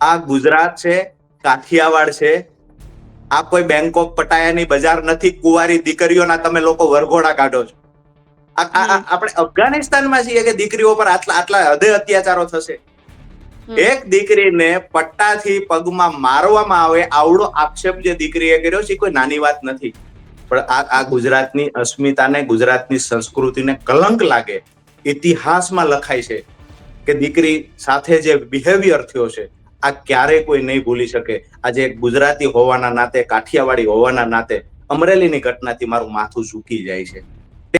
આ ગુજરાત છે કાઠિયાવાડ છે. આ કોઈ બેંકોક પટાયાની બજાર નથી કુવારી દીકરીઓના તમે લોકો વરઘોડા કાઢો છો. આપણે અફઘાનિસ્તાનમાં છીએ કે દીકરીઓ પર આટલા આટલા હદે અત્યાચારો થશે? એક દીકરીને પટ્ટાથી પગમાં મારવામાં આવે આવડો આક્ષેપ જે દીકરીએ કર્યો છે કોઈ નાની વાત નથી. પણ આ આ ગુજરાતની અસ્મિતાને ગુજરાતની સંસ્કૃતિને કલંક લાગે. ઇતિહાસમાં લખાય છે કે દીકરી સાથે જે બિહેવિયર થયો છે આ ક્યારેય કોઈ નહીં ભૂલી શકે. આજે એક ગુજરાતી હોવાના નાતે કાઠિયાવાડી હોવાના નાતે અમરેલીની ઘટનાથી મારું માથું ઝૂકી જાય છે.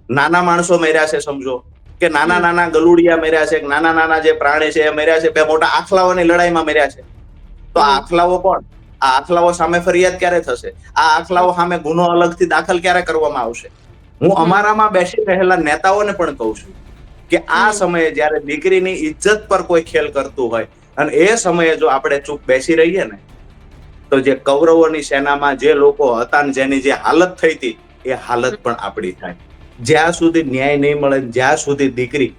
નાના માણસો મર્યા છે સમજો. કે નાના નાના ગલુડિયા મર્યા છે નાના નાના જે પ્રાણી છે એ મર્યા છે બે મોટા આખલાઓની લડાઈમાં મર્યા છે. તો આ આખલાઓ કોણ? આ આખલાઓ સામે ફરિયાદ ક્યારે થશે? આ આખલાઓ સામે ગુનો અલગથી દાખલ ક્યારે કરવામાં આવશે? હું અમારામાં બેસી રહેલા નેતાઓને પણ કહું છું કે આ સમયે જ્યારે દીકરીની ઇજ્જત પર કોઈ ખેલ કરતું હોય અને એ સમયે જો આપણે ચૂપ બેસી રહીએ ને તો જે કૌરવોની સેનામાં જે લોકો હતા ને જેની જે હાલત થઈ હતી એ હાલત પણ આપણી થાય. જ્યાં સુધી ન્યાય નહીં મળે જ્યાં સુધી દીકરી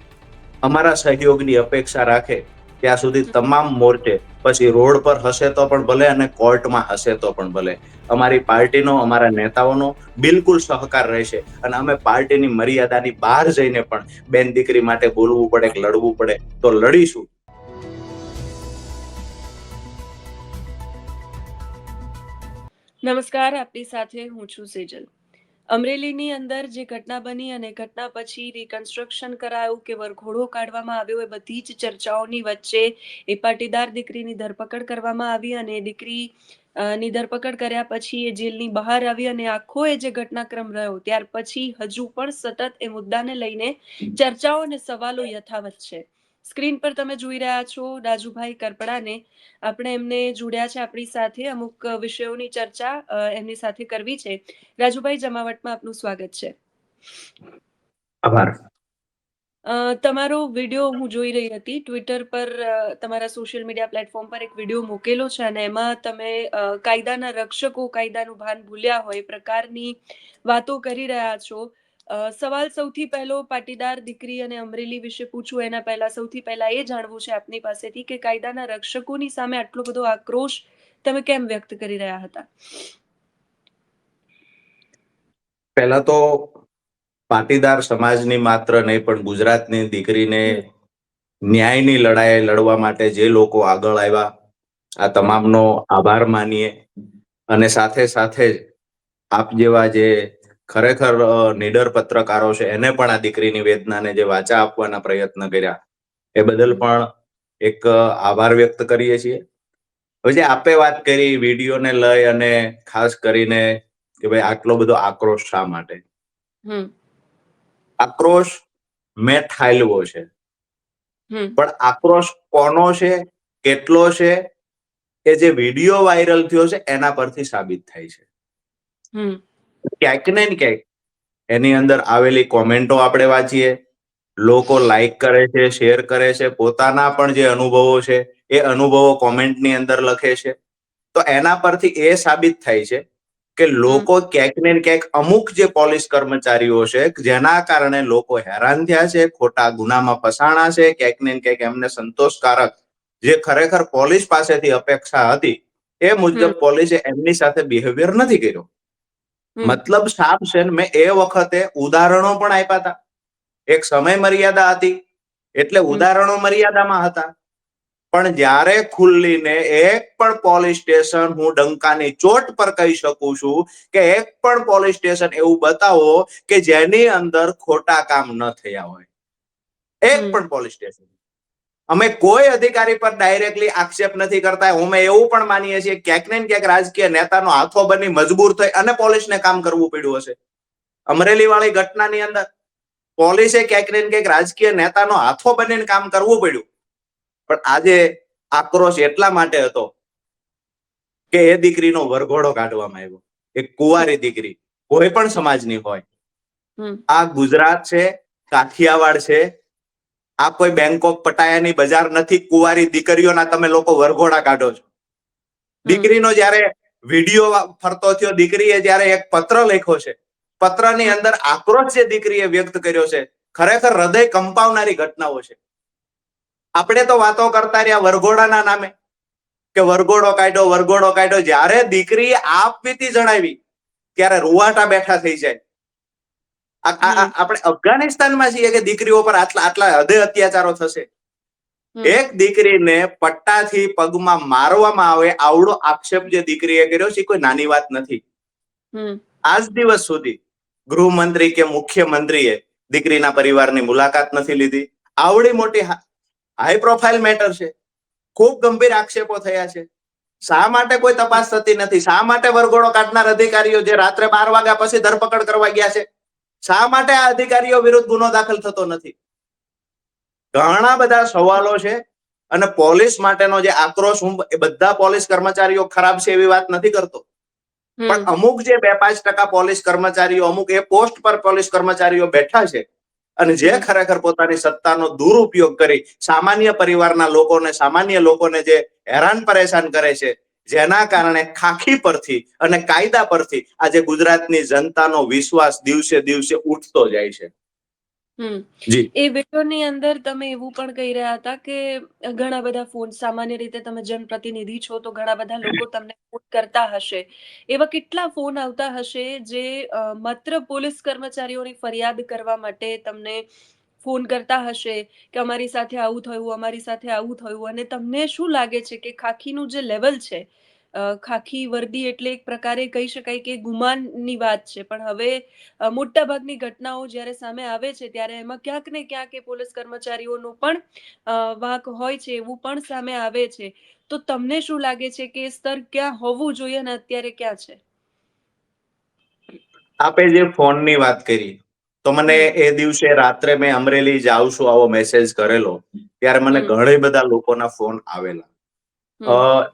અમારા સહયોગની અપેક્ષા રાખે ત્યાં સુધી તમામ મોરચે પછી રોડ પર હશે તો પણ ભલે અને કોર્ટમાં હશે તો પણ ભલે. અમારી પાર્ટીનો અમારા નેતાઓનો બિલકુલ સહકાર રહેશે અને અમે પાર્ટીની મર્યાદાની બહાર જઈને પણ બેન દીકરી માટે બોલવું પડે કે લડવું પડે તો લડીશું. નમસ્કાર, આપની સાથે હું છું સેજલ. અમરેલીની અંદર જે ઘટના બની અને ઘટના પછી રિકન્સ્ટ્રક્શન કરાયું કે વરઘોડો કાઢવામાં આવ્યો એ બધી જ ચર્ચાઓની વચ્ચે એ પાટીદાર દીકરીની ધરપકડ કરવામાં આવી અને દીકરી ની ધરપકડ કર્યા પછી એ જેલની બહાર આવી અને આખો એ જે ઘટનાક્રમ રહ્યો ત્યાર પછી હજુ પણ સતત એ મુદ્દાને લઈને ચર્ચાઓ અને સવાલો યથાવત છે. સ્ક્રીન પર તમે જોઈ રહ્યા છો રાજુભાઈ કરપડાને. આપણે એમને જોડ્યા છે આપણી સાથે. અમુક વિષયોની ચર્ચા એમની સાથે કરવી છે. રાજુભાઈ જમાવટમાં આપનું સ્વાગત છે. આભાર. તમારો વીડિયો હું જોઈ રહી હતી. ટ્વિટર પર તમારા સોશિયલ મીડિયા પ્લેટફોર્મ પર એક વીડિયો મૂકેલો છે અને એમાં તમે કાયદાના રક્ષકો કાયદાનું ભાન ભૂલ્યા હોય પ્રકારની વાતો કરી રહ્યા છો. સવાલ સૌથી પહેલો પાટીદાર દીકરી અને અમરેલી વિશે પૂછું એના પહેલા સૌથી પહેલા એ જાણવું છે આપની પાસેથી કે કાયદાના રક્ષકોની સામે આટલો બધો આક્રોશ તમે કેમ વ્યક્ત કરી રહ્યા હતા? પહેલા તો પાટીદાર સમાજની માત્ર નહીં પણ ગુજરાતની દીકરીને ન્યાયની લડાઈ લડવા માટે જે લોકો આગળ આવ્યા આ તમામનો આભાર માનીએ. અને સાથે સાથે જ આપ જેવા જે ખરેખર નીડર પત્રકારો છે એને પણ આ દીકરીની વેદનાને જે વાચા આપવાના પ્રયત્ન કર્યા એ બદલ પણ એક આભાર વ્યક્ત કરીએ છીએ. હવે જે આપે વાત કરી વિડીયોને લઈ અને ખાસ કરીને કે ભાઈ આટલો બધો આક્રોશ શા માટે? આક્રોશ મેં ઠાલવો છે. હમ. પણ આક્રોશ કોનો છે કેટલો છે એ જે વીડિયો વાયરલ થયો છે એના પરથી સાબિત થાય છે. હમ. ક્યાંક ને ક્યાંક એની અંદર આવેલી કોમેન્ટો આપણે વાંચીએ. લોકો લાઈક કરે છે શેર કરે છે. પોતાના પણ જે અનુભવો છે એ અનુભવો કોમેન્ટની અંદર લખે છે. તો એના પરથી એ સાબિત થાય છે કે લોકો ક્યાંક ને ક્યાંક અમુક જે પોલીસ કર્મચારીઓ છે જેના કારણે લોકો હેરાન થયા છે ખોટા ગુનામાં ફસાણા છે ક્યાંક ને ક્યાંક એમને સંતોષકારક જે ખરેખર પોલીસ પાસેથી અપેક્ષા હતી એ મુજબ પોલીસે એમની સાથે બિહેવિયર નથી કર્યો. મતલબ સાફ છે ને મેં એ વખતે ઉદાહરણો પણ આપ્યા હતા. એક સમય મર્યાદા હતી એટલે ઉદાહરણો મર્યાદામાં હતા. પણ જ્યારે ખુલ્લીને એક પણ પોલીસ સ્ટેશન હું ડંકાની ચોટ પર કહી શકું છું કે એક પણ પોલીસ સ્ટેશન એવું બતાવો કે જેની અંદર ખોટા કામ ન થયા હોય. એક પણ પોલીસ સ્ટેશન. અમે કોઈ અધિકારી પર ડાયરેક્ટલી આક્ષેપ નથી કરતા. અમે એવું પણ માનીએ છીએ ક્યાંક ને ક્યાંક રાજકીય નેતાનો હાથો બની મજબૂર થઈ અને પોલીસને કામ કરવું પડ્યું હશે. અમરેલી વાળી ઘટનાની અંદર પોલીસે ક્યાંક ને ક્યાંક રાજકીય નેતાનો હાથો બનીને કામ કરવું પડ્યું. પણ આજે આક્રોશ એટલા માટે હતો કે એ દીકરીનો વરઘોડો કાઢવામાં આવ્યો. એક કુંવારી દીકરી કોઈ પણ સમાજની હોય. આ ગુજરાત છે કાઠિયાવાડ છે આ કોઈ બેંકોક પટાયાની બજાર નથી, કુવારી દીકરીઓના તમે લોકો વરઘોડા કાઢો છો. દીકરીનો જ્યારે વીડિયો ફરતો થયો, દીકરીએ જયારે એક પત્ર લખ્યો છે, પત્રની અંદર આક્રોશ જે દીકરીએ વ્યક્ત કર્યો છે, ખરેખર હૃદય કંપાવનારી ઘટનાઓ છે. આપણે તો વાતો કરતા રહ્યા વરઘોડાના નામે, કે વરઘોડો કાઢ્યો વરઘોડો કાઢ્યો. જ્યારે દીકરી આપવીતી જણાવી, ત્યારે રૂવાટા બેઠા થઈ જાય. આપણે અફઘાનિસ્તાનમાં છીએ કે દીકરીઓ પર આટલા આટલા હદે અત્યાચારો થશે. એક દીકરીને પટ્ટાથી પગમાં મારવામાં આવે આવડો આક્ષેપ જે દીકરીએ કર્યો છે કોઈ નાની વાત નથી. આજ દિવસ સુધી ગૃહમંત્રી કે મુખ્યમંત્રીએ દીકરીના પરિવારની મુલાકાત નથી લીધી. આવડી મોટી હાઈ પ્રોફાઇલ મેટર છે. ખૂબ ગંભીર આક્ષેપો થયા છે. શા માટે કોઈ તપાસ થતી નથી? શા માટે વરઘોડો કાઢનાર અધિકારીઓ જે રાત્રે બાર વાગ્યા પછી ધરપકડ કરવા ગયા છે? શા માટે આ અધિકારીઓ વિરુદ્ધ ગુનો દાખલ થતો નથી? ઘણા બધા સવાલો છે અને પોલીસ માટેનો જે આક્રોશ હું એ બધા પોલીસ કર્મચારીઓ ખરાબ છે એવી વાત નથી કરતો. પણ અમુક જે બે પાંચ ટકા પોલીસ કર્મચારીઓ અમુક એ પોસ્ટ પર પોલીસ કર્મચારીઓ બેઠા છે અને જે ખરેખર પોતાની સત્તાનો દુરુપયોગ કરી સામાન્ય પરિવારના લોકોને સામાન્ય લોકોને જે હેરાન પરેશાન કરે છે જેના કારણે ખાખી પરથી અને કાયદા પરથી આજે ગુજરાતની જનતાનો વિશ્વાસ દિવસે દિવસે ઉઠતો જાય છે. હમ. એ વિડીયોની અંદર તમે એવું પણ કહી રહ્યા હતા કે ઘણા બધા ફોન સામાન્ય રીતે તમે જનપ્રતિનિધિ છો તો ઘણા બધા લોકો તમને ફોન કરતા હશે. એવા કેટલા ફોન આવતા હશે જે માત્ર પોલીસ કર્મચારીઓની ફરિયાદ કરવા માટે તમને ફોન કરતા હશે કે અમારી સાથે આવું થયું, અમારી સાથે આવું થયું અને તમને શું લાગે છે કે ખાખીનું જે લેવલ છે ખાખી વર્દી એટલે એક પ્રકારે કહી શકાય કે ગુમાનની વાત છે. પણ હવે મોટાભાગની ઘટનાઓ જ્યારે સામે આવે છે ત્યારે એમાં ક્યાંક ને ક્યાંક એ પોલીસ કર્મચારીઓનો પણ વાંક હોય છે એવું પણ સામે આવે છે. તો તમને શું લાગે છે કે સ્તર ક્યાં હોવું જોઈએ અને અત્યારે ક્યાં છે? આપે જે ફોનની વાત કરી તો મને એ દિવસે રાત્રે મેં અમરેલી જાઉં છું આવો મેસેજ કરેલો. ત્યારે મને. ઘણા બધા લોકોના ફોન આવેલા.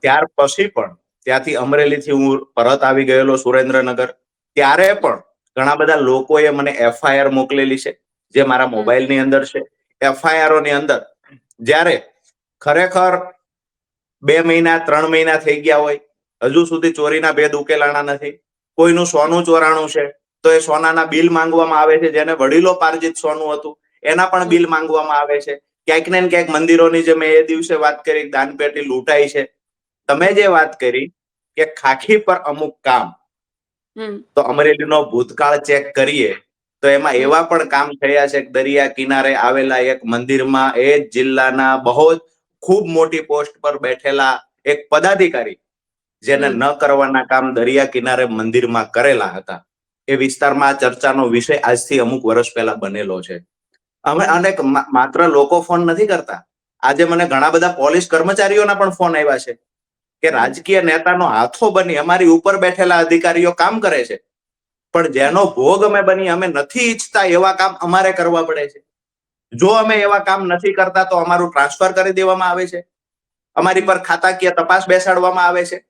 ત્યાર પછી પણ ત્યાંથી અમરેલીથી હું પરત આવી ગયેલો સુરેન્દ્રનગર. ત્યારે પણ ઘણા બધા લોકોએ મને એફઆઈઆર મોકલેલી છે જે મારા મોબાઈલની અંદર છે. એફઆઈઆરની અંદર જ્યારે ખરેખર બે મહિના ત્રણ મહિના થઈ ગયા હોય હજુ સુધી ચોરીના ભેદ ઉકેલાણા નથી. કોઈનું સોનું ચોરાણું છે તો એ સોનાના બિલ માંગવામાં આવે છે જેને વડીલો પાર્જિત સોનું હતું એના પણ બિલ માંગવામાં આવે છે. ક્યાંક ને ક્યાંક મંદિરોની જે મેં એ દિવસે વાત કરી દાનપેટી લૂંટાઈ છે. તમે જે વાત કરી કે ખાખી પર અમુક કામ તો અમરેલીનો ભૂતકાળ ચેક કરીએ તો એમાં એવા પણ કામ થયા છે દરિયા કિનારે આવેલા એક મંદિરમાં એ જ જિલ્લાના બહુ જ ખૂબ મોટી પોસ્ટ પર બેઠેલા એક પદાધિકારી જેને ન કરવાના કામ દરિયા કિનારે મંદિરમાં કરેલા હતા. એ વિસ્તારમાં ચર્ચાનો વિષય આજથી અમુક વર્ષ પહેલા બનેલો છે. અમે અને માત્ર લોકો ફોન નથી કરતા. આજે મને ઘણા બધા પોલીસ કર્મચારીઓના પણ ફોન આવ્યા છે કે રાજકીય નેતાનો હાથો બની અમારી ઉપર બેઠેલા અધિકારીઓ કામ કરે છે. પણ જેનો ભોગ અમે બની અમે નથી ઈચ્છતા એવા કામ અમારે કરવા પડે છે. જો અમે એવા કામ નથી કરતા તો અમારું ટ્રાન્સફર કરી દેવામાં આવે છે. અમારી પર ખાતાકીય તપાસ બેસાડવામાં આવે છે.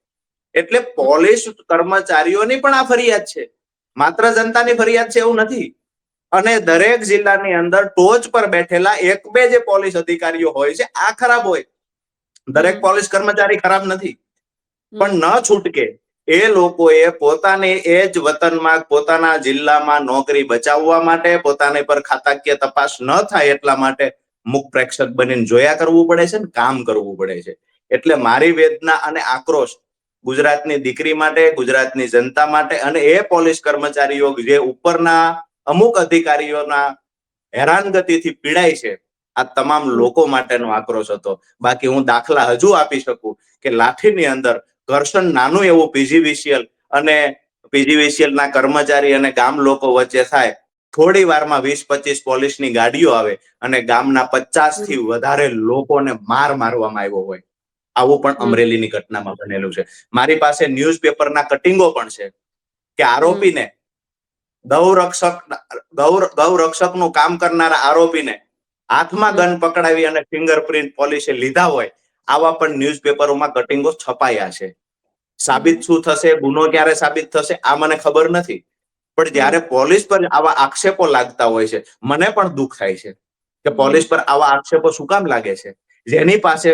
એટલે પોલીસ કર્મચારીઓની પણ આ ફરિયાદ છે. માત્ર જનતાની ફરિયાદ છે એવું નથી. અને દરેક જિલ્લાની અંદર ટોચ પર બેઠેલા એક બે જે પોલીસ અધિકારીઓ હોય છે આ ખરાબ હોય. દરેક પોલીસ કર્મચારી ખરાબ નથી. પણ ન છૂટકે એ લોકોએ પોતાને એ જ વતનમાં પોતાના જિલ્લામાં નોકરી બચાવવા માટે પોતાની પર ખાતાકીય તપાસ ન થાય એટલા માટે મુખ પ્રેક્ષક બનીને જોયા કરવું પડે છે ને કામ કરવું પડે છે. એટલે મારી વેદના અને આક્રોશ ગુજરાતની દીકરી માટે, ગુજરાતની જનતા માટે અને એ પોલીસ કર્મચારીઓ જે ઉપરના અમુક અધિકારીઓના હેરાનગતિથી પીડાય છે, આ તમામ લોકો માટેનો આક્રોશ હતો. બાકી હું દાખલા હજુ આપી શકું કે લાઠીની અંદર ઘર્ષણ નાનું એવું પીજીવીસીએલ અને પીજીવીસીએલ ના કર્મચારી અને ગામ લોકો વચ્ચે થાય, થોડી વારમાં વીસ પચીસ પોલીસની ગાડીઓ આવે અને ગામના પચાસથી વધારે લોકોને માર મારવામાં આવ્યો હોય. આવું પણ અમરેલીની ઘટનામાં બનેલું છે. મારી પાસે ન્યૂઝપેપરના કટિંગો પણ છે કે આરોપીને ગૌરક્ષક ગૌ ગૌરક્ષકનું કામ કરનારા આરોપીને હાથમાં ગન પકડાવી અને ફિંગરપ્રિન્ટ પોલીસે લીધા હોય આવા પણ ન્યૂઝપેપરોમાં કટિંગો છપાયા છે. સાબિત શું થશે? ગુનો ક્યારે સાબિત થશે? આ મને ખબર નથી. પણ જ્યારે પોલીસ પર આવા આક્ષેપો લાગતા હોય છે મને પણ દુઃખ થાય છે કે પોલીસ પર આવા આક્ષેપો શું કામ લાગે છે? જેની પાસે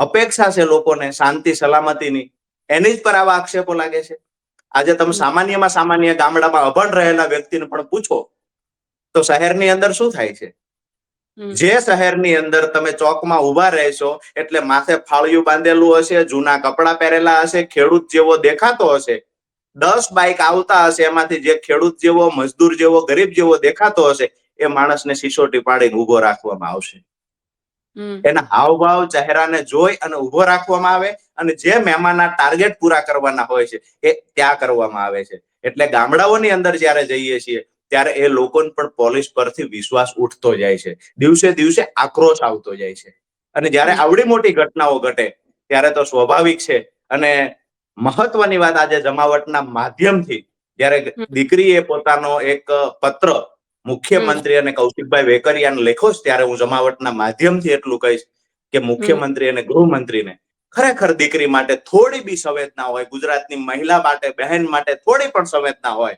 અપેક્ષા છે લોકોને શાંતિ સલામતીની. એની જ પર આવા આક્ષેપો લાગે છે. આજે તમે સામાન્યમાં સામાન્ય ગામડામાં અભણ રહેલા વ્યક્તિને પણ પૂછો તો શહેરની અંદર શું થાય છે? જે શહેરની અંદર તમે ચોકમાં ઊભા રહેશો એટલે માથે ફાળિયું બાંધેલું હશે જૂના કપડા પહેરેલા હશે ખેડૂત જેવો દેખાતો હશે દસ બાઈક આવતા હશે એમાંથી જે ખેડૂત જેવો મજદૂર જેવો ગરીબ જેવો દેખાતો હશે એ માણસને સિસોટી પાડીને ઊભો રાખવામાં આવશે. એના હાવભાવ ચહેરાને જોઈ અને ઊભો રાખવામાં આવે અને જે મહેમાનના ટાર્ગેટ પૂરા કરવાના હોય છે એ ત્યાં કરવામાં આવે છે. એટલે ગામડાઓની અંદર જ્યારે જઈએ છીએ ત્યારે એ લોકોને પણ પોલીસ પરથી વિશ્વાસ ઉઠતો જાય છે. દિવસે દિવસે આક્રોશ આવતો જાય છે. અને જ્યારે આવડી મોટી ઘટનાઓ ઘટે ત્યારે તો સ્વાભાવિક છે. અને મહત્વની વાત આજે જમાવટના માધ્યમથી જ્યારે. દીકરીએ પોતાનો એક પત્ર મુખ્યમંત્રી અને કૌશિકભાઈ વેકરિયાને લેખો ત્યારે હું જમાવટના માધ્યમથી એટલું કહીશ કે મુખ્યમંત્રી અને ગૃહમંત્રીને ખરેખર દીકરી માટે થોડી બી સંવેદના હોય ગુજરાતની મહિલા માટે બહેન માટે થોડી પણ સંવેદના હોય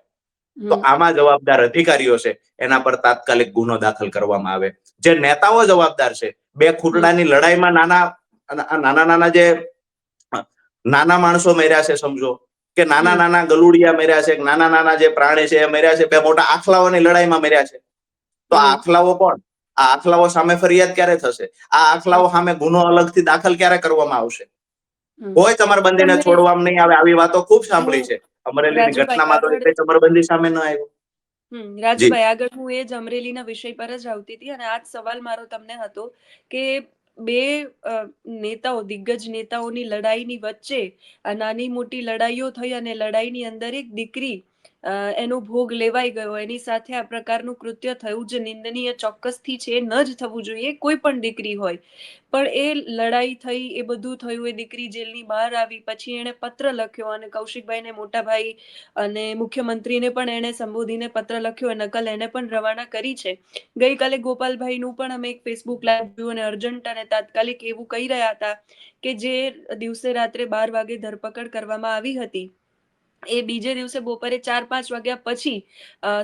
તો આમાં જવાબદાર અધિકારીઓ છે. એના પર તાત્કાલિક ગુનો દાખલ કરવામાં આવે. જે નેતાઓ જવાબદાર છે બે ખુટડાની લડાઈમાં નાના નાના નાના જે નાના માણસો મર્યા છે સમજો. કે નાના નાના ગલુડિયા મર્યા છે નાના નાના જે પ્રાણી છે એ મર્યા છે બે મોટા આખલાઓની લડાઈમાં મર્યા છે. તો આ આખલાઓ કોણ? આ આખલાઓ સામે ફરિયાદ ક્યારે થશે? આ આખલાઓ સામે ગુનો અલગથી દાખલ ક્યારે કરવામાં આવશે? કોઈ ચમરબંધીને છોડવામાં નહીં આવે આવી વાતો ખૂબ સાંભળી છે. અમરેલીની ઘટનામાં તો એટલે ચમરબંધી સામે ન આવ્યો. રાજભાઈ આગળ હું એ જ અમરેલીના વિષય પર જ આવતી હતી અને આ સવાલ મારો તમને હતો કે બે નેતાઓ, દિગ્ગજ નેતાઓની લડાઈની વચ્ચે, આ નાની મોટી લડાઈઓ થઈ અને લડાઈની અંદર એક દીકરી એનો ભોગ લેવાઈ ગયો એની સાથે આ પ્રકારનું કૃત્ય થયું જે નિંદનીય ચોક્કસથી છે, ન જ થવું જોઈએ, કોઈ પણ દીકરી હોય. પણ એ લડાઈ થઈ, એ બધું થયું, એ દીકરી જેલની બહાર આવી, પછી એણે પત્ર લખ્યો અને કૌશિકભાઈને મોટાભાઈ અને મુખ્યમંત્રીને પણ એણે સંબોધીને પત્ર લખ્યો એ નકલ એને પણ રવાના કરી છે. ગઈકાલે ગોપાલભાઈનું પણ અમે એક ફેસબુક લાઈવ જોયું અને અર્જન્ટ અને તાત્કાલિક એવું કહી રહ્યા હતા કે જે દિવસે રાત્રે બાર વાગે ધરપકડ કરવામાં આવી હતી. એ બીજે દિવસે બપોરે ચાર પાંચ વાગ્યા પછી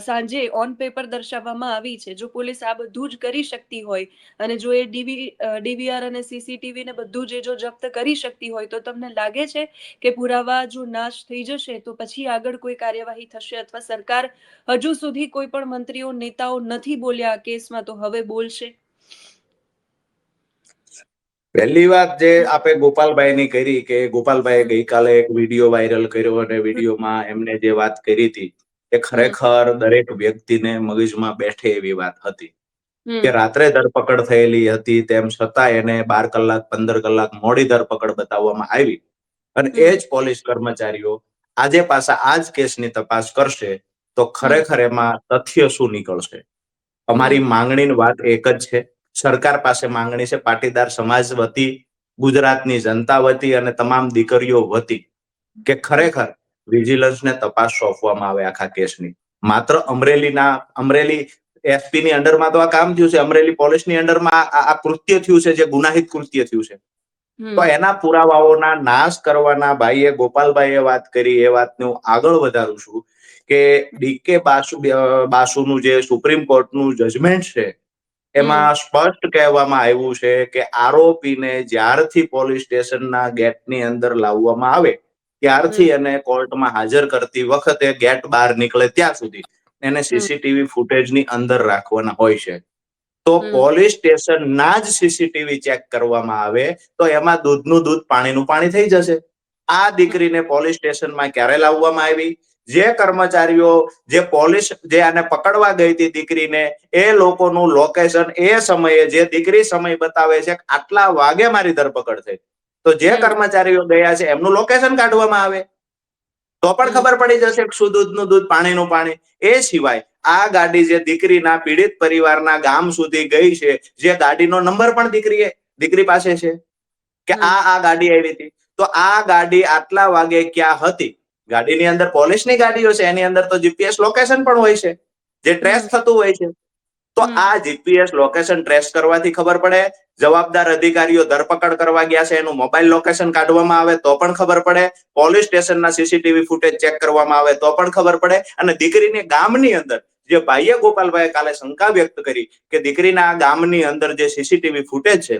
સાંજે ઓન પેપર દર્શાવવામાં આવી છે. જો પોલીસ આ બધું જ કરી શકતી હોય અને જો એ ડીવી ડીવીઆર અને સીસીટીવી ને બધું જે જો જપ્ત કરી શકતી હોય, તો તમને લાગે છે કે પુરાવા જો નાશ થઈ જશે, તો પછી આગળ કોઈ કાર્યવાહી થશે? અથવા સરકાર હજુ સુધી કોઈ પણ મંત્રીઓ, નેતાઓ નથી બોલ્યા આ કેસમાં, તો હવે બોલશે? પહેલી વાત જે આપે ગોપાલભાઈની કરી કે ગોપાલભાઈએ ગઈકાલે એક વીડિયો વાયરલ કર્યો અને વિડીયોમાં એમને જે વાત કરી હતી એ ખરેખર દરેક વ્યક્તિને મગજમાં બેઠે એવી વાત હતી. કે રાત્રે ધરપકડ થયેલી હતી તેમ છતાં એને બાર કલાક પંદર કલાક મોડી ધરપકડ બતાવવામાં આવી. અને એ જ પોલીસ કર્મચારીઓ આજે પાછા આ જ કેસની તપાસ કરશે તો ખરેખર એમાં તથ્ય શું નીકળશે? અમારી માંગણીની વાત એક જ છે. સરકાર પાસે માંગણી છે પાટીદાર સમાજ વતી ગુજરાતની જનતા વતી અને તમામ દીકરીઓ વતી કે ખરેખર વિજિલન્સને તપાસ સોંપવામાં આવે આખા કેસની. માત્ર અમરેલીના અમરેલી એસપી ની અંડરમાં તો આ કામ થયું છે અમરેલી પોલીસની અંડરમાં આ- કૃત્ય થયું છે જે ગુનાહિત કૃત્ય થયું છે. તો એના પુરાવાઓના નાશ કરવાના ભાઈએ ગોપાલભાઈએ વાત કરી એ વાતને હું આગળ વધારું છું કે ડીકે બાસુ બાસુનું જે સુપ્રીમ કોર્ટનું જજમેન્ટ છે એમાં સ્પષ્ટ કહેવામાં આવ્યું છે કે આરોપીને જ્યારથી પોલીસ સ્ટેશનના ગેટની અંદર લાવવામાં આવે ત્યારથી એને કોર્ટમાં હાજર કરતી વખતે ગેટ બહાર નીકળે ત્યાં સુધી. એને સીસીટીવી ફૂટેજની અંદર રાખવાના હોય છે. તો. પોલીસ સ્ટેશનના જ સીસીટીવી ચેક કરવામાં આવે તો એમાં દૂધનું દૂધ પાણીનું પાણી થઈ જશે. આ દીકરીને પોલીસ સ્ટેશનમાં ક્યારે લાવવામાં આવી? જે કર્મચારીઓ જે પોલીસ જે આને પકડવા ગઈ હતી દીકરીને એ લોકોનું લોકેશન એ સમયે જે દીકરી સમય બતાવે છે આટલા વાગે મારી ધરપકડ થઈ. તો જે કર્મચારીઓ ગયા છે એમનું લોકેશન કાઢવામાં આવે. તો પણ ખબર પડી જશે કે શું દૂધનું દૂધ પાણીનું પાણી. એ સિવાય આ ગાડી જે દીકરીના પીડિત પરિવારના ગામ સુધી ગઈ છે જે ગાડીનો નંબર પણ દીકરીએ દીકરી પાસે છે. કે આ આ ગાડી આવી હતી. તો આ ગાડી આટલા વાગે ક્યાં હતી? ગાડીની અંદર પોલીસની ગાડીઓ છે એની અંદર તો જીપીએસ લોકેશન પણ હોય છે. જે ટ્રેસ થતું હોય છે. તો આ જીપીએસ લોકેશન ટ્રેસ કરવાથી ખબર પડે જવાબદાર અધિકારીઓ ધરપકડ કરવા ગયા છે એનું મોબાઈલ લોકેશન કાઢવામાં આવે તો પણ ખબર પડે પોલીસ સ્ટેશનના સીસીટીવી ફૂટેજ ચેક કરવામાં આવે તો પણ ખબર પડે અને દીકરીને ગામની અંદર જે ભાઈએ ગોપાલભાઈએ કાલે શંકા વ્યક્ત કરી કે દીકરીના ગામની અંદર જે સીસીટીવી ફૂટેજ છે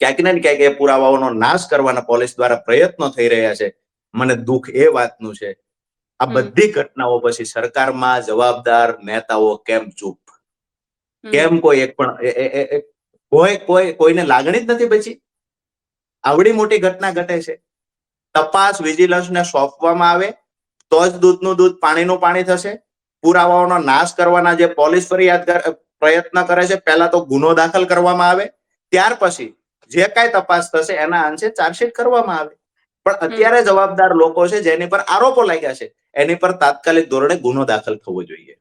ક્યાંક ને ક્યાંક એ પુરાવાઓનો નાશ કરવાના પોલીસ દ્વારા પ્રયત્નો થઈ રહ્યા છે. મને દુઃખ એ વાતનું છે. આ બધી ઘટનાઓ પછી સરકારમાં જવાબદાર નેતાઓ કેમ ચૂપ? કેમ કોઈ એક પણ કોઈ કોઈ કોઈને લાગણી જ નથી બચી આવડી મોટી ઘટના ઘટે છે. તપાસ વિજિલન્સને સોંપવામાં આવે તો જ દૂધનું દૂધ પાણીનું પાણી થશે. પુરાવાઓનો નાશ કરવાના જે પોલીસ ફરિયાદ પ્રયત્ન કરે છે પહેલા તો ગુનો દાખલ કરવામાં આવે. ત્યાર પછી જે કાંઈ તપાસ થશે એના અંશે ચાર્જશીટ કરવામાં આવે. પણ અત્યારે જવાબદાર લોકો છે જેની પર આરોપો લાગ્યા છે. એની પર તાત્કાલિક ધોરણે ગુનો દાખલ થવો જોઈએ.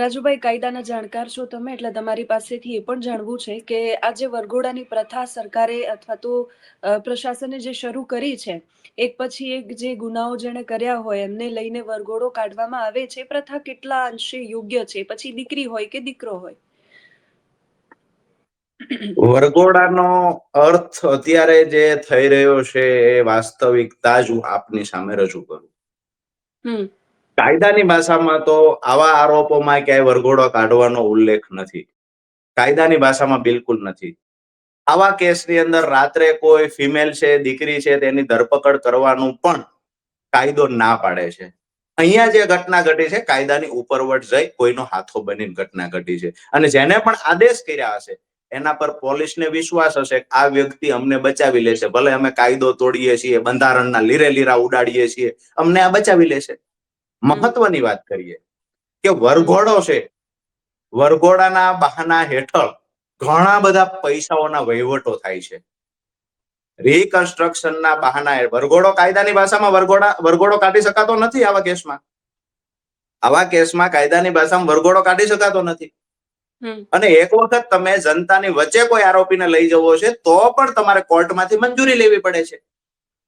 રાજુભાઈ કાયદાના જાણકાર છો તમે એટલે તમારી પાસેથી એ પણ જાણવું છે કે આ જે વરઘોડાની પ્રથા સરકારે અથવા તો પ્રશાસને જે શરૂ કરી છે એક પછી એક જે ગુનાઓ જેણે કર્યા હોય એમને લઈને વરઘોડો કાઢવામાં આવે છે. પ્રથા કેટલા અંશે યોગ્ય છે? પછી દીકરી હોય કે દીકરો હોય? વરઘોડાનો અર્થ અત્યારે જે થઈ રહ્યો છે એ વાસ્તવિકતા જ હું આપની સામે રજૂ કરું. કાયદાની ભાષામાં તો આવા આરોપોમાં ક્યાંય વરઘોડો કાઢવાનો ઉલ્લેખ નથી. કાયદાની ભાષામાં બિલકુલ નથી. આવા કેસની અંદર રાત્રે કોઈ ફિમેલ છે દીકરી છે તેની ધરપકડ કરવાનું પણ કાયદો ના પાડે છે. અહીંયા જે ઘટના ઘટી છે કાયદાની ઉપરવટ જઈ કોઈનો હાથો બનીને ઘટના ઘટી છે. અને જેને પણ આદેશ કર્યા હશે એના પર પોલીસને વિશ્વાસ હશે આ વ્યક્તિ અમને બચાવી લેશે. ભલે અમે કાયદો તોડીએ છીએ, બંધારણના લીરે લીરા ઉડાડીએ છીએ, અમને આ બચાવી લેશે. મહત્વની વાત કરીએ કે વરઘોડો છે. વરઘોડાના બહાના હેઠળ ઘણા બધા પૈસાઓના વહીવટો થાય છે. રિકન્સ્ટ્રક્શનના બહાના વરઘોડો કાયદાની ભાષામાં વરઘોડા, વરઘોડો કાઢી શકાતો નથી આવા કેસમાં. આવા કેસમાં કાયદાની ભાષામાં વરઘોડો કાઢી શકાતો નથી. અને એક વખત તમે જનતાની વચ્ચે કોઈ આરોપીને લઈ જવો છે તો પણ તમારે કોર્ટમાંથી મંજૂરી લેવી પડે છે.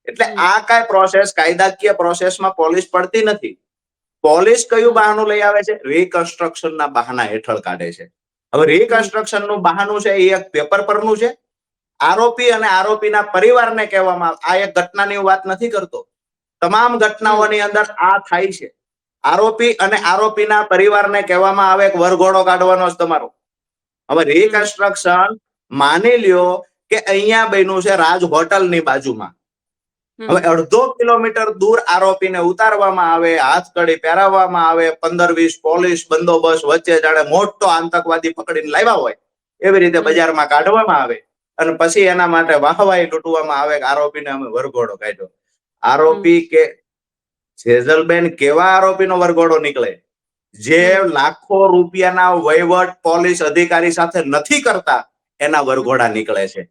એટલે આ કાંઈ પ્રોસેસ કાયદાકીય પ્રોસેસમાં પોલીસ પડતી નથી. પોલીસ કયું બહાનું લઈ આવે છે? રિકન્સ્ટ્રક્શનના બહાના હેઠળ કાઢે છે. હવે રિકન્સ્ટ્રક્શનનું બહાનું છે એ એક પેપર પરનું છે. આરોપી અને આરોપીના પરિવારને કહેવામાં આ એક ઘટનાની વાત નથી કરતો. તમામ ઘટનાઓની અંદર આ થાય છે. આરોપી અને આરોપીના પરિવારને કહેવામાં આવે કે વરઘોડો કાઢવાનો જ તમારો. હવે રિકન્સ્ટ્રક્શન માની લ્યો કે અહીંયા બન્યું છે રાજ હોટલની બાજુમાં. હવે અડધો કિલોમીટર દૂર આરોપીને ઉતારવામાં આવે હાથ કડી પહેરાવવામાં આવે પંદર વીસ પોલીસ બંદોબસ્ત વચ્ચે જાણે મોટો આતંકવાદી પકડીને લાવ્યા હોય એવી રીતે. બજારમાં કાઢવામાં આવે અને પછી એના માટે વાહવાઈ લૂંટવામાં આવે કે આરોપીને અમે વરઘોડો કાઢ્યો. આરોપી કે સેજલબેન કેવા આરોપીનો વરઘોડો નીકળે? જે લાખો રૂપિયાના વહીવટ પોલીસ અધિકારી સાથે નથી કરતા, એના વરઘોડા નીકળે છે.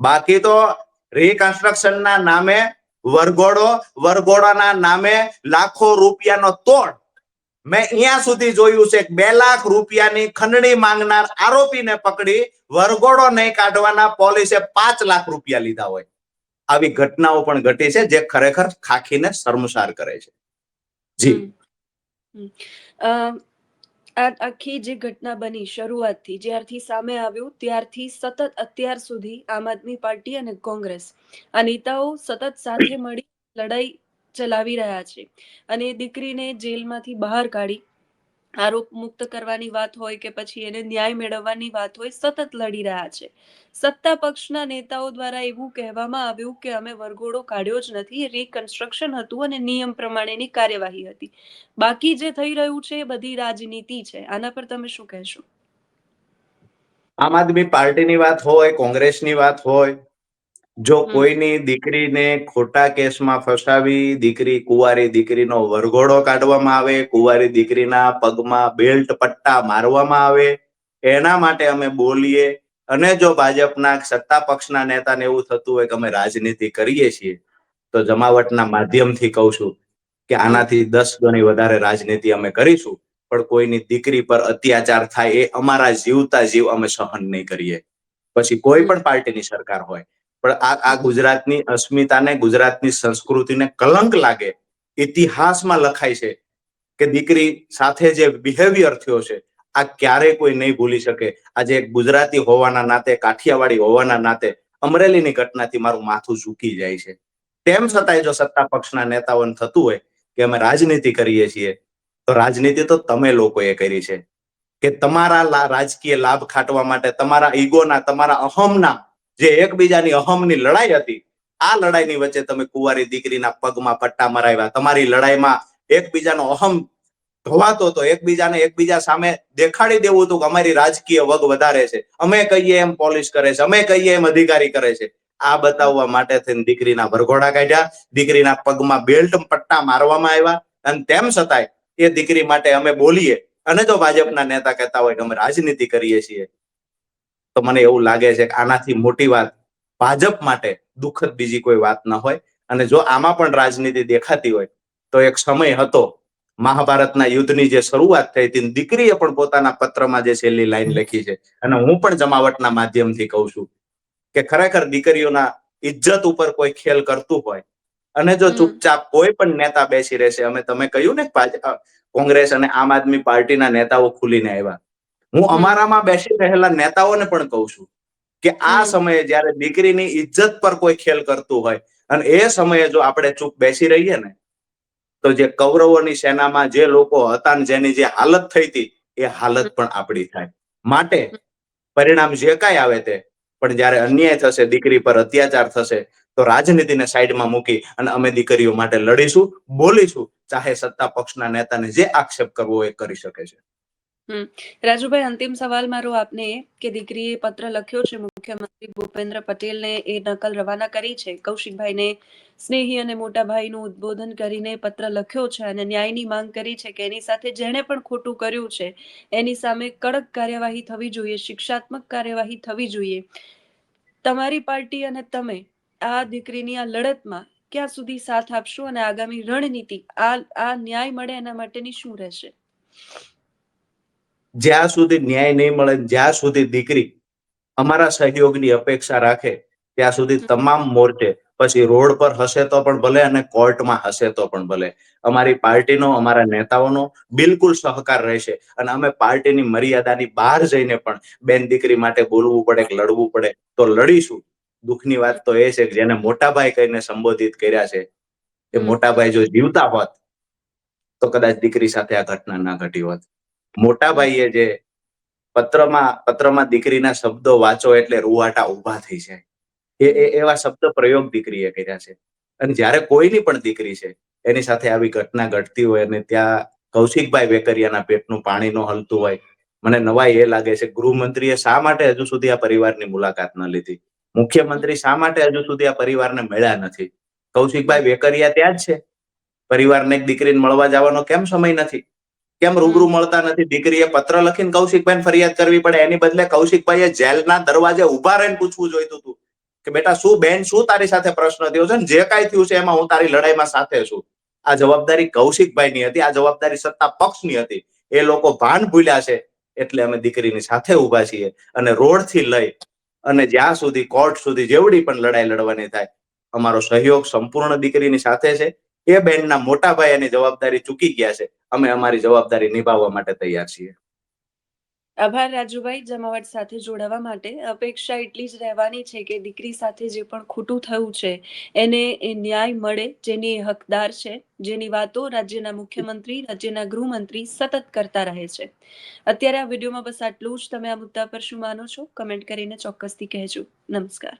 બાકી તો રિકન્સ્ટ્રક્શનના નામે વરઘોડો, વરઘોડાના નામે લાખો રૂપિયાનો તોડ. મેં અહીંયા સુધી જોયું છે બે લાખ રૂપિયાની ખંડણી માંગનાર આરોપીને પકડી વરઘોડો નહીં કાઢવાના પોલીસે પાંચ લાખ રૂપિયા લીધા હોય. આવી ઘટનાઓ પણ ઘટી છે જે ખરેખર ખાખીને શર્મસાર કરે છે. જી. આખી જે ઘટના બની શરૂઆતથી, જ્યારથી સામે આવ્યું, ત્યારથી સતત અત્યાર સુધી આમ આદમી પાર્ટી અને કોંગ્રેસ આ નેતાઓ સતત સાથે મળી લડાઈ ચલાવી રહ્યા છે. અને દીકરીને જેલમાંથી બહાર કાઢી આરોપ મુક્ત કરવાની વાત હોય કે પછી એને ન્યાય મેળવવાની વાત હોય, સતત લડી રહ્યા છે. સત્તા પક્ષના નેતાઓ દ્વારા એવું કહેવામાં આવ્યું કે અમે વરઘોડો કાઢ્યો જ નથી રિકન્સ્ટ્રક્શન હતું અને નિયમ પ્રમાણેની કાર્યવાહી હતી. બાકી જે થઈ રહ્યું છે એ બધી રાજનીતિ છે. આના પર તમે શું કહેશો? આમ આદમી પાર્ટીની વાત હોય, કોંગ્રેસની વાત હોય જો હમ. કોઈની દીકરીને ખોટા કેસમાં ફસાવી દીકરી કુંવારી દીકરીનો વરઘોડો કાઢવામાં આવે કુંવારી દીકરીના પગમાં બેલ્ટ પટ્ટા મારવામાં આવે એના માટે અમે બોલીએ. અને જો ભાજપના સત્તા પક્ષના નેતાને એવું થતું હોય કે અમે રાજનીતિ કરીએ છીએ તો જમાવટના માધ્યમથી કહું છું કે આનાથી દસ ગણી વધારે રાજનીતિ અમે કરીશું. પણ કોઈની દીકરી પર અત્યાચાર થાય એ અમારા જીવતા જીવ અમે સહન નહીં કરીએ. પછી કોઈ પણ પાર્ટીની સરકાર હોય પણ આ આ ગુજરાતની અસ્મિતાને, ગુજરાતની સંસ્કૃતિને કલંક લાગે. ઇતિહાસમાં લખાય છે કે દીકરી સાથે જે બિહેવિયર થયો છે, આ ક્યારે કોઈ નહીં ભૂલી શકે. આજે ગુજરાતી હોવાના નાતે, કાઠિયાવાડી હોવાના નાતે, અમરેલીની ઘટનાથી મારું માથું ઝૂકી જાય છે. તેમ છતાંય જો સત્તા પક્ષના નેતાઓને થતું હોય કે અમે રાજનીતિ કરીએ છીએ, તો રાજનીતિ તો તમે લોકોએ કરી છે. કે તમારા રાજકીય લાભ ખાટવા માટે, તમારા ઈગોના, તમારા અહમના જે એકબીજાની અહમની લડાઈ હતી, આ લડાઈની વચ્ચે તમે કુંવારી દીકરીના પગમાં પટ્ટા મરાવ્યા. તમારી લડાઈમાં એકબીજાનો અહમ ધોવાતો હતો. એકબીજાને એકબીજા સામે દેખાડી દેવું હતું કે અમારી રાજકીય વગ વધારે છે. અમે કહીએ એમ પોલિશ કરે છે. અમે કહીએ એમ અધિકારી કરે છે. આ બતાવવા માટે થઈને દીકરીના વરઘોડા કાઢ્યા. દીકરીના પગમાં બેલ્ટ પટ્ટા મારવામાં આવ્યા. અને તેમ છતાંય એ દીકરી માટે અમે બોલીએ. અને જો ભાજપના નેતા કહેતા હોય કે અમે રાજનીતિ કરીએ છીએ તો મને એવું લાગે છે કે આનાથી મોટી વાત ભાજપ માટે દુઃખદ બીજી કોઈ વાત ન હોય. અને જો આમાં પણ રાજનીતિ દેખાતી હોય તો એક સમય હતો મહાભારતના યુદ્ધની જે શરૂઆત થઈ હતી દીકરીએ પણ પોતાના પત્રમાં જે છેલ્લી લાઈન લખી છે. અને હું પણ જમાવટના માધ્યમથી કહું છું કે ખરેખર દીકરીઓના ઇજ્જત ઉપર કોઈ ખેલ કરતું હોય. અને જો ચૂપચાપ કોઈ પણ નેતા બેસી રહેશે અમે તમે કહ્યું ને કોંગ્રેસ અને આમ આદમી પાર્ટીના નેતાઓ ખુલીને આવ્યા. હું અમારામાં બેસી રહેલા નેતાઓને પણ કહું છું કે આ સમયે જ્યારે દીકરીની ઇજ્જત પર કોઈ ખેલ કરતું હોય અને એ સમયે જો આપણે ચૂપ બેસી રહીએ ને તો જે કૌરવોની સેનામાં જે લોકો હતા ને જેની જે હાલત થઈ હતી એ હાલત પણ આપણી થાય. માટે પરિણામ જે કાંઈ આવે તે પણ જ્યારે અન્યાય થશે દીકરી પર અત્યાચાર થશે તો રાજનીતિને સાઈડમાં મૂકી અને અમે દીકરીઓ માટે લડીશું બોલીશું ચાહે સત્તા પક્ષના નેતાને જે આક્ષેપ કરવો એ કરી શકે છે. રાજુભાઈ, અંતિમ સવાલ મારો આપને કે દીકરીએ પત્ર લખ્યો છે, મુખ્યમંત્રી ભૂપેન્દ્ર પટેલને એ નકલ રવાના કરી છે. કૌશિકભાઈને સ્નેહી અને મોટા ભાઈનું ઉદ્બોધન કરીને પત્ર લખ્યો છે અને ન્યાયની માંગ કરી છે કે એની સાથે જેણે પણ ખોટું કર્યું છે, એની સામે કડક કાર્યવાહી થવી જોઈએ, શિક્ષાત્મક કાર્યવાહી થવી જોઈએ. તમારી પાર્ટી અને તમે આ દીકરીની આ લડતમાં ક્યાં સુધી સાથ આપશો અને આગામી રણનીતિ આ આ ન્યાય મળે એના માટેની શું રહેશે? જ્યાં સુધી ન્યાય નહીં મળે જ્યાં સુધી દીકરી અમારા સહયોગની અપેક્ષા રાખે ત્યાં સુધી તમામ મોરચે પછી રોડ પર હશે તો પણ ભલે અને કોર્ટમાં હશે તો પણ ભલે. અમારી પાર્ટીનો અમારા નેતાઓનો બિલકુલ સહકાર રહેશે અને અમે પાર્ટીની મર્યાદાની બહાર જઈને પણ બેન દીકરી માટે બોલવું પડે કે લડવું પડે તો લડીશું. દુઃખની વાત તો એ છે કે જેને મોટાભાઈ કહીને સંબોધિત કર્યા છે એ મોટાભાઈ જો જીવતા હોત તો કદાચ દીકરી સાથે આ ઘટના ના ઘટી હોત. મોટાભાઈએ જે પત્રમાં પત્રમાં દીકરીના શબ્દો વાંચો એટલે રૂવાટા ઊભા થઈ જાય. એ એવા શબ્દ પ્રયોગ દીકરીએ કર્યા છે. અને જ્યારે કોઈની પણ દીકરી છે, એની સાથે આવી ઘટના ઘટતી હોય અને ત્યાં કૌશિકભાઈ વેકરિયાના પેટનું પાણી ન હલતું હોય, મને નવાઈ એ લાગે છે, ગૃહમંત્રીએ શા માટે હજુ સુધી આ પરિવારની મુલાકાત ન લીધી? મુખ્યમંત્રી શા માટે હજુ સુધી આ પરિવારને મળ્યા નથી? કૌશિકભાઈ વેકરિયા ત્યાં જ છે. પરિવારને એક દીકરીને મળવા જવાનો કેમ સમય નથી? કેમ રૂબરૂ મળતા નથી? દીકરીએ પત્ર લખીને કૌશિકભાઈ ફરિયાદ કરવી પડે. એની બદલે કૌશિકભાઈએ જેલના દરવાજે ઊભા રહીને પૂછવું જોઈતું હતું કે, બેટા, શું બેન, શું તારી સાથે પ્રશ્ન થયો છે? ને જે કાંઈ થયું છે, એમાં હું તારી લડાઈમાં સાથે છું. આ જવાબદારી કૌશિકભાઈની હતી. આ જવાબદારી સત્તા પક્ષની હતી. એ લોકો ભાન ભૂલ્યા છે. એટલે અમે દીકરીની સાથે ઊભા છીએ અને રોડથી લઈ અને જ્યાં સુધી કોર્ટ સુધી જેવડી પણ લડાઈ લડવાની થાય, અમારો સહયોગ સંપૂર્ણ દીકરીની સાથે છે. એ બેનના મોટા ભાઈ એની જવાબદારી ચૂકી ગયા છે. અમે અમારી જવાબદારી નિભાવવા માટે તૈયાર છીએ. આભાર રાજુભાઈ, જમાવટ સાથે જોડાવા માટે. અપેક્ષા એટલી જ રહેવાની છે કે દીકરી સાથે જે પણ ખોટું થયું છે, એને એ ન્યાય મળે, જેની હકદાર છે, જેની વાતો રાજ્યના મુખ્યમંત્રી, રાજ્યના ગૃહમંત્રી સતત કરતા રહે છે. અત્યારે આ વિડીયોમાં બસ આટલું જ. તમે આ મુદ્દા પર શું માનો છો? કમેન્ટ કરીને ચોક્કસથી કહેજો. નમસ્કાર.